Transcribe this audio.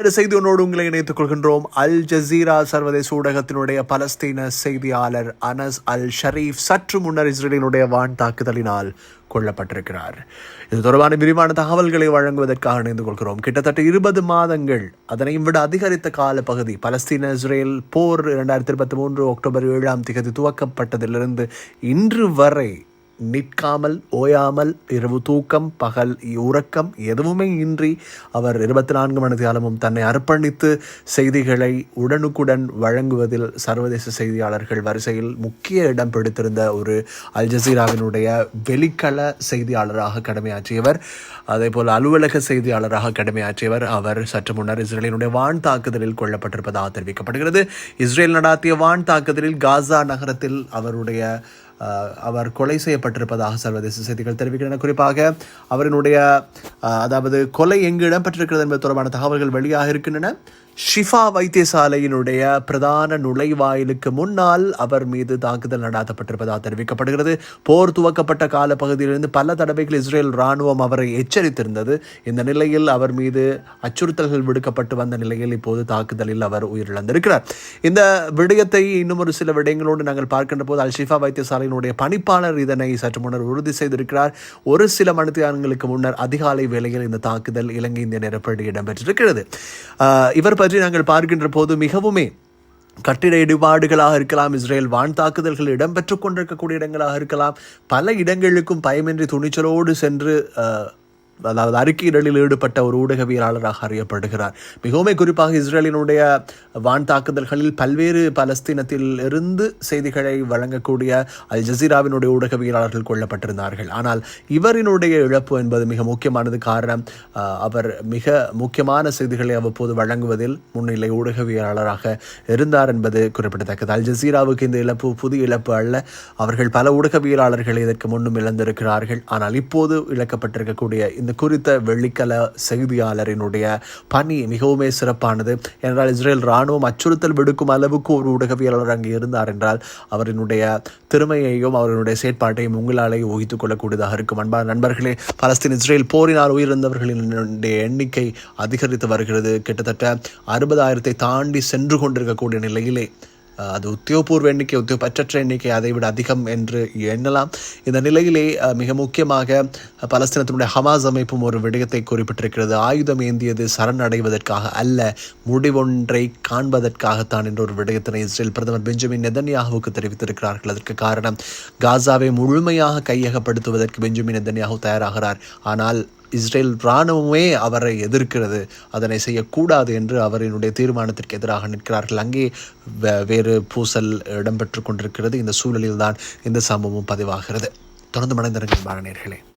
ஒரு செய்தி ஒன்றோடு உங்களை இணைத்துக் கொள்கின்றோம். அல் ஜசீரா சர்வதேச ஊடகத்தினுடைய பலஸ்தீன செய்தியாளர் அனஸ் அல் ஷரீப் சற்று முன்னர் இஸ்ரேலினுடைய வான் தாக்குதலினால் கொல்லப்பட்டிருக்கிறார். இது தொடர்பான விரிவான தகவல்களை வழங்குவதற்காக இணைந்து கொள்கிறோம். கிட்டத்தட்ட இருபது மாதங்கள் அதனையும் விட அதிகரித்த கால பகுதி பலஸ்தீன இஸ்ரேல் போர் இரண்டாயிரத்தி இருபத்தி மூன்று அக்டோபர் ஏழாம் திகதி துவக்கப்பட்டதிலிருந்து இன்று வரை நிற்காமல் ஓயாமல் இரவு தூக்கம் பகல் உறக்கம் எதுவுமே இன்றி அவர் இருபத்தி நான்கு மணி காலமும் தன்னை அர்ப்பணித்து செய்திகளை உடனுக்குடன் வழங்குவதில் சர்வதேச செய்தியாளர்கள் வரிசையில் முக்கிய இடம் பிடித்திருந்த ஒரு அல் ஜசீராவினுடைய வெளிக்கள செய்தியாளராக கடமையாற்றியவர் அதே போல் அலுவலக செய்தியாளராக கடமையாற்றியவர் அவர் சற்று முன்னர் இஸ்ரேலினுடைய வான் தாக்குதலில் கொல்லப்பட்டிருப்பதாக தெரிவிக்கப்படுகிறது. இஸ்ரேல் நடாத்திய வான் தாக்குதலில் காசா நகரத்தில் அவருடைய அவர் கொலை செய்யப்பட்டிருப்பதாக சர்வதேச செய்திகள் தெரிவிக்கின்றன. குறிப்பாக அவரினுடைய அதாவது கொலை எங்கு இடம்பெற்றிருக்கிறது என்பது தொடர்பான தகவல்கள் வெளியாக இருக்கின்றன. ஷிஃபா வைத்தியசாலையினுடைய பிரதான நுழைவாயிலுக்கு முன்னால் அவர் மீது தாக்குதல் நடாத்தப்பட்டிருப்பதாக தெரிவிக்கப்படுகிறது. போர் துவக்கப்பட்ட கால பகுதியிலிருந்து பல தடவைகள் இஸ்ரேல் ராணுவம் அவரை எச்சரித்திருந்தது. இந்த நிலையில் அவர் மீது அச்சுறுத்தல்கள் விடுக்கப்பட்டு வந்த நிலையில் இப்போது தாக்குதலில் அவர் உயிரிழந்திருக்கிறார். இந்த விடயத்தை இன்னும் ஒரு சில விடயங்களோடு நாங்கள் பார்க்கின்ற போது அல் ஷிஃபா வைத்தியசாலையினுடைய பணிப்பாளர் இதனை சற்று முன்னர் உறுதி செய்திருக்கிறார். ஒரு சில மணித்தியானங்களுக்கு முன்னர் அதிகாலை வேளையில் இந்த தாக்குதல் இலங்கை இந்திய நிரப்படி இடம்பெற்றிருக்கிறது. இவர் பற்றி நாங்கள் பார்க்கின்ற போது மிகவுமே கட்டிட இடிபாடுகளாக இருக்கலாம் இஸ்ரேல் வான் தாக்குதல்கள் இடம்பெற்று கொண்டிருக்கக்கூடிய இடங்களாக இருக்கலாம். பல இடங்களுக்கும் பயமின்றி துணிச்சலோடு சென்று அதாவது அறிக்கையிடலில் ஈடுபட்ட ஒரு ஊடகவியலாளராக அறியப்படுகிறார். மிகவும் குறிப்பாக இஸ்ரேலினுடைய வான் தாக்குதல்களில் பல்வேறு பலஸ்தீனத்தில் இருந்து செய்திகளை வழங்கக்கூடிய அல் ஜசீராவினுடைய ஊடகவியலாளர்கள் கொல்லப்பட்டிருந்தார்கள். ஆனால் இவரினுடைய இழப்பு என்பது மிக முக்கியமானது காரணம் அவர் மிக முக்கியமான செய்திகளை அவ்வப்போது வழங்குவதில் முன்னிலை ஊடகவியலாளராக இருந்தார் என்பது குறிப்பிடத்தக்கது. அல் ஜசீராவுக்கு இந்த இழப்பு புதிய இழப்பு அல்ல. அவர்கள் பல ஊடகவியலாளர்களை இதற்கு முன்னும் இழந்திருக்கிறார்கள். ஆனால் இப்போது இழக்கப்பட்டிருக்கக்கூடிய இந்த குறித்த வெள்ளிக்கல செய்தியாளரினுடைய பணி மிகவுமே சிறப்பானது. என்றால் இஸ்ரேல் ராணுவம் அச்சுறுத்தல் விடுக்கும் அளவுக்கு ஒரு ஊடகவியலாளர் அங்கே இருந்தார் என்றால் அவரினுடைய திறமையையும் அவரினுடைய செயற்பாட்டையும் உங்களாலே ஊகித்துக் கொள்ளக்கூடியதாக இருக்கும். அன்பான நண்பர்களே பலஸ்தீன் இஸ்ரேல் போரினால் உயிரிழந்தவர்களினுடைய எண்ணிக்கை அதிகரித்து வருகிறது. கிட்டத்தட்ட அறுபதாயிரத்தை தாண்டி சென்று கொண்டிருக்கக்கூடிய நிலையிலே அது உத்தியோகபூர்வ எண்ணிக்கை உத்தியோகப்பற்ற எண்ணிக்கை அதை விட அதிகம் என்று எண்ணலாம். இந்த நிலையிலே மிக முக்கியமாக பலஸ்தீனத்தினுடைய ஹமாஸ் அமைப்பும் ஒரு விடயத்தை குறிப்பிட்டிருக்கிறது. ஆயுதம் ஏந்தியது சரணடைவதற்காக அல்ல முடிவொன்றை காண்பதற்காகத்தான் என்ற ஒரு விடயத்தினை இஸ்ரேல் பிரதமர் பெஞ்சமின் நெதன்யாகுவுக்கு தெரிவித்திருக்கிறார்கள். அதற்கு காரணம் காசாவை முழுமையாக கையகப்படுத்துவதற்கு பெஞ்சமின் நெதன்யாகு தயாராகிறார். ஆனால் இஸ்ரேல் இராணுவமே அவரை எதிர்க்கிறது. அதனை செய்யக்கூடாது என்று அவரினுடைய தீர்மானத்திற்கு எதிராக நிற்கிறார்கள். அங்கே வே- வேறு பூசல் இடம்பெற்று கொண்டிருக்கிறது. இந்த சூழலில்தான் இந்த சம்பவம் பதிவாகிறது. தொடர்ந்து மனிதர்கள் நேர்களே